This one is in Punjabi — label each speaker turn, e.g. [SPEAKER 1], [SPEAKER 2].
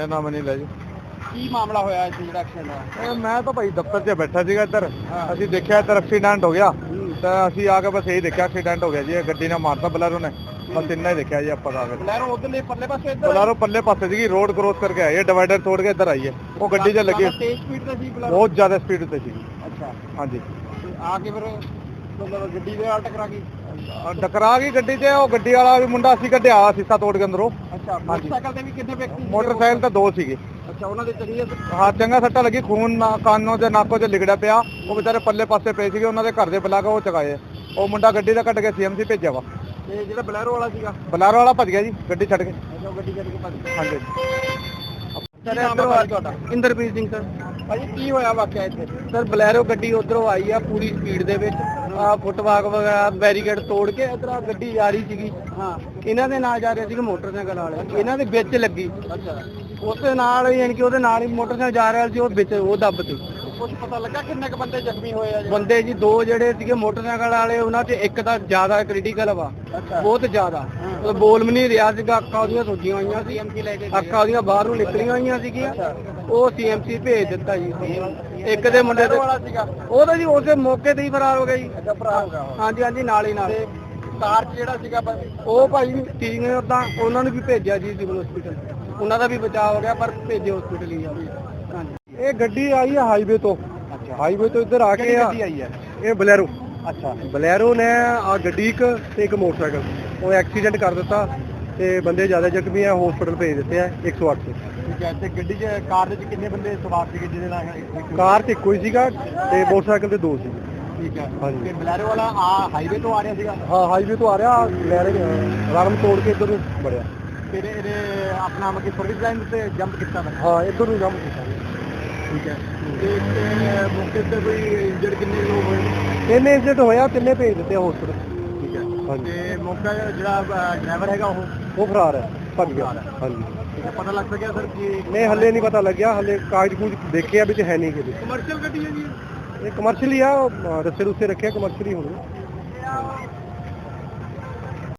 [SPEAKER 1] ਮੇਰਾ ਨਾਮ ਅਨਿਲ ਹੈ ਜੀ।
[SPEAKER 2] ਕੀ ਮਾਮਲਾ ਹੋਇਆ ਇੱਥੇ ਜਿਹੜਾ ਐਕਸੀਡੈਂਟ ਹੋਇਆ?
[SPEAKER 1] ਇਹ ਮੈਂ ਤਾਂ ਭਾਈ ਦਫ਼ਤਰ 'ਚ ਬੈਠਾ ਸੀਗਾ ਇੱਧਰ। ਅਸੀਂ ਦੇਖਿਆ ਇੱਧਰ ਐਕਸੀਡੈਂਟ ਹੋ ਗਿਆ। ਤਾਂ ਅਸੀਂ ਆ ਕੇ ਬਸ ਇਹੀ ਦੇਖਿਆ ਐਕਸੀਡੈਂਟ ਹੋ ਗਿਆ ਜੀ। ਇਹ ਗੱਡੀ ਨੇ ਮਾਰਤਾ ਬਲੈਰੋ ਨੇ। ਬਸ ਇੰਨਾ ਹੀ ਦੇਖਿਆ ਜੀ ਆਪਾਂ ਆ ਕੇ।
[SPEAKER 2] ਬਲੈਰੋ ਉਧਰਲੇ ਪਰਲੇ ਪਾਸੇ ਇੱਧਰ?
[SPEAKER 1] ਬਲੈਰੋ ਪੱਲੇ ਪਾਸੇ ਸੀਗੀ। ਰੋਡ ਕ੍ਰੋਸ ਕਰਕੇ ਆਈ ਹੈ। ਡਿਵਾਈਡਰ ਤੋੜ ਕੇ ਇੱਧਰ ਆਈ ਹੈ। ਉਹ ਗੱਡੀ 'ਚ ਲੱਗੀ।
[SPEAKER 2] ਜ਼ਿਆਦਾ ਤੇਜ਼ ਸਪੀਡ ਤੇ ਸੀ ਬਲੈਰੋ?
[SPEAKER 1] ਬਹੁਤ ਜ਼ਿਆਦਾ ਸਪੀਡ ਤੇ ਸੀਗੀ।
[SPEAKER 2] ਅੱਛਾ।
[SPEAKER 1] ਹਾਂਜੀ।
[SPEAKER 2] ਆ ਕੇ ਫਿਰ ਮਤਲਬ ਗੱਡੀ ਦੇ ਨਾਲ ਟਕਰਾ ਗਈ?
[SPEAKER 1] ਟਕਰਾ ਗਈ ਗੱਡੀ 'ਚ। ਉਹ ਗੱਡੀ ਵਾਲਾ ਵੀ ਮੁੰਡਾ ਸੀ ਕੱਢਿਆ ਸੀਸਾ ਤੋੜ ਕੇ ਅੰਦਰੋਂ।
[SPEAKER 2] ਅੱਛਾ ਮੋਟਰਸਾਈਕਲ ਤੇ ਵੀ ਕਿੰਨੇ ਵਿਅਕਤੀ ਸੀਗੇ?
[SPEAKER 1] ਮੋਟਰਸਾਈਕਲ ਤਾਂ ਦੋ ਸੀਗੇ।
[SPEAKER 2] ਅੱਛਾ ਉਹਨਾਂ ਦੇ ਚੰਗੀ
[SPEAKER 1] ਹਾਂ ਚੰਗਾ ਸੱਟਾ ਲੱਗੀ ਖੂਨ ਨਾ ਕਾਨੋਂ ਤੇ ਨਾਕੋਂ ਤੇ ਲਿਗੜਿਆ ਪਿਆ। ਉਹ ਵਿਚਾਰੇ ਪੱਲੇ ਪਾਸੇ ਪਏ ਸੀਗੇ ਉਹਨਾਂ ਦੇ ਘਰ ਦੇ ਬੁਲਾ ਕੇ ਉਹ ਚਕਾਏ। ਉਹ ਮੁੰਡਾ ਗੱਡੀ ਦਾ ਕੱਢ ਕੇ ਸੀਐਮਸੀ ਭੇਜਿਆ ਵਾ।
[SPEAKER 2] ਤੇ ਜਿਹੜਾ ਬਲੈਰੋ ਵਾਲਾ ਸੀਗਾ?
[SPEAKER 1] ਬਲਾਰੋ ਵਾਲਾ ਭੱਜ ਗਿਆ ਜੀ ਗੱਡੀ ਛੱਡ ਕੇ।
[SPEAKER 2] ਅੱਛਾ ਉਹ ਗੱਡੀ ਕੱਢ ਕੇ ਭੱਜ ਗਿਆ।
[SPEAKER 1] ਹਾਂਜੀ।
[SPEAKER 2] ਸਰ ਇੱਧਰੋਂ ਆ ਤੁਹਾਡਾ? ਇੰਦਰਪ੍ਰੀਤ ਸਿੰਘ ਸਰ। ਭਾਜੀ ਕੀ ਹੋਇਆ ਵਾਕਿਆ ਇੱਥੇ? ਸਰ ਬਲੈਰੋ ਗੱਡੀ ਉਧਰੋਂ ਆਈ ਆ ਪੂਰੀ ਸਪੀਡ ਦੇ ਵਿੱਚ। ਆ ਫੁੱਟਵਾਕ ਵਗੈਰਾ ਬੈਰੀਕੇਡ ਤੋੜ ਕੇ ਇਧਰ ਆ ਗੱਡੀ ਜਾ ਰਹੀ ਸੀਗੀ। ਹਾਂ। ਇਹਨਾਂ ਦੇ ਨਾਲ ਜਾ ਰਹੇ ਸੀਗੇ ਮੋਟਰਸਾਈਕਲ ਵਾਲੇ। ਇਹਨਾਂ ਦੇ ਵਿੱਚ ਲੱਗੀ। ਅੱਛਾ। ਉਸ ਦੇ ਨਾਲ ਯਾਨੀ ਕਿ ਉਹਦੇ ਨਾਲ ਹੀ ਮੋਟਰਸਾਈਕਲ ਜਾ ਰਿਹਾ ਸੀ ਉਹ ਵਿੱਚ ਉਹ ਦੱਬ ਤੇ। ਕੁਝ ਪਤਾ ਲੱਗਾ ਕਿੰਨੇ ਕ ਬੰਦੇ ਜ਼ਖਮੀ ਹੋਏ ਆ ਬੰਦੇ ਜੀ ਦੋ ਜਿਹੜੇ ਸੀਗੇ ਮੋਟਰਸਾਈਕਲ ਵਾਲੇ ਉਹਨਾਂ 'ਚ ਇੱਕ ਤਾਂ ਜ਼ਿਆਦਾ ਕ੍ਰਿਟੀਕਲ ਵਾ ਬਹੁਤ ਜ਼ਿਆਦਾ। ਉਹ ਬੋਲ ਵੀ ਨਹੀਂ ਰਿਹਾ ਸੀਗਾ ਅੱਖਾਂ ਉਹਦੀਆਂ ਸੁੱਜੀਆਂ ਹੋਈਆਂ ਸੀ। ਅੱਖਾਂ ਉਹਦੀਆਂ ਬਾਹਰ ਨੂੰ ਨਿਕਲੀਆਂ ਹੋਈਆਂ ਸੀਗੀਆਂ। ਉਹ ਸੀਐਮਸੀ ਭੇਜ ਦਿੱਤਾ ਜੀ। ਇੱਕ ਦੇ ਮੁੰਡੇ ਤੇ ਉਹ ਤਾਂ ਜੀ ਉਸੇ ਮੌਕੇ ਤੇ ਹੀ ਫਰਾਰ ਹੋ ਗਿਆ ਜੀ। ਹਾਂਜੀ ਹਾਂਜੀ ਨਾਲ ਹੀ ਨਾਲ। ਕਾਰ 'ਚ ਜਿਹੜਾ ਸੀਗਾ ਉਹ ਭਾਈ ਠੀਕ ਨੇ ਉਦਾਂ ਉਹਨਾਂ ਨੂੰ ਵੀ ਭੇਜਿਆ ਜੀ ਸਿਵਲ ਹਸਪੀਟਲ ਉਹਨਾਂ ਦਾ ਵੀ ਬਚਾਅ ਹੋ ਗਿਆ ਪਰ ਭੇਜੇ ਹਸਪੀਟਲ ਹੀ ਆ। ਹਾਂਜੀ।
[SPEAKER 1] ਇਹ ਗੱਡੀ ਆਈ ਹੈ ਹਾਈਵੇ ਤੋਂ। ਹਾਈਵੇ ਤੋਂ ਇੱਧਰ ਆ ਕੇ ਆ।
[SPEAKER 2] ਆਈ ਹੈ
[SPEAKER 1] ਇਹ ਬਲੈਰੋ।
[SPEAKER 2] ਅੱਛਾ।
[SPEAKER 1] ਬਲੈਰੋ ਨੇ ਆ ਗੱਡੀ ਇੱਕ ਤੇ ਇੱਕ ਮੋਟਰਸਾਈਕਲ। ਉਹ ਐਕਸੀਡੈਂਟ ਕਰ ਦਿੱਤਾ ਤੇ ਬੰਦੇ ਜ਼ਿਆਦਾ ਜ਼ਖਮੀ ਆ ਹਸਪੀਟਲ ਭੇਜ ਦਿੱਤੇ ਆ 108 ਤੇ।
[SPEAKER 2] ਠੀਕ ਹੈ ਤੇ ਗੱਡੀ 'ਚ ਕਾਰ ਦੇ 'ਚ ਕਿੰਨੇ ਬੰਦੇ ਸਵਾਰ ਸੀਗੇ ਜਿਹਦੇ ਨਾਲ
[SPEAKER 1] ਕਾਰ ਤੇ ਹੀ ਸੀਗਾ ਤੇ ਮੋਟਰਸਾਈਕਲ ਤੇ ਦੋ ਸੀ।
[SPEAKER 2] ਠੀਕ ਹੈ। ਤੇ ਬਲੈਰੋ ਵਾਲਾ ਆ ਹਾਈਵੇ ਤੋਂ ਆ ਰਿਹਾ ਸੀਗਾ?
[SPEAKER 1] ਹਾਂ ਹਾਈਵੇ ਤੋਂ ਆ ਰਿਹਾ ਲੈ ਰਹੇ ਰਗਮ ਤੋੜ ਕੇ ਇੱਧਰ ਨੂੰ ਵੜਿਆ।
[SPEAKER 2] ਫਿਰ ਇਹਨੇ ਆਪਣਾ ਮਤਲਬ ਸਰਵਿਸ ਲਾਈਨ ਤੇ ਜੰਪ ਕੀਤਾ
[SPEAKER 1] ਹਾਂ ਇੱਧਰ ਨੂੰ ਜੰਮ ਕੀਤਾ।
[SPEAKER 2] ਠੀਕ ਹੈ। ਤੇ ਤੇ ਮੌਕੇ ਤੇ ਕੋਈ ਇੰਜਰਡ ਕਿੰਨੇ ਲੋਕ ਹੋਏ?
[SPEAKER 1] ਤਿੰਨ ਇੰਸੀਡੈਂਟ ਹੋਇਆ ਤਿੰਨੇ ਭੇਜ ਦਿੱਤੇ ਹਸਪੀਟਲ
[SPEAKER 2] ਠੀਕ ਹੈ।
[SPEAKER 1] ਹਾਂਜੀ।
[SPEAKER 2] ਤੇ ਮੌਕਾ ਜਿਹੜਾ ਡਰਾਈਵਰ ਹੈਗਾ ਉਹ?
[SPEAKER 1] ਉਹ ਫਰਾਰ ਹੈ। ਭੱਜ ਗਿਆ। ਹਾਂਜੀ।
[SPEAKER 2] ਠੀਕ ਹੈ। ਪਤਾ ਲੱਗ ਸਕਿਆ ਸਰ ਕਿ
[SPEAKER 1] ਨਹੀਂ ਹੱਲੇ ਨਹੀਂ ਪਤਾ ਲੱਗਿਆ। ਹੱਲੇ ਕਾਗਜ਼ ਕੂਜ ਦੇਖਿਆ ਵਿੱਚ ਹੈ ਨਹੀਂ ਕਿਤੇ।
[SPEAKER 2] ਕਮਰਸ਼ੀਅਲ ਗੱਡੀ ਹੈ? ਜੀ
[SPEAKER 1] ਇਹ ਕਮਰਸ਼ੀਅਲ ਹੀ ਆ। ਰੱਸੇ ਰੁੱਸੇ ਰੱਖਿਆ ਕਮਰਸ਼ੀਅਲ ਹੀ ਹੋਣੀ।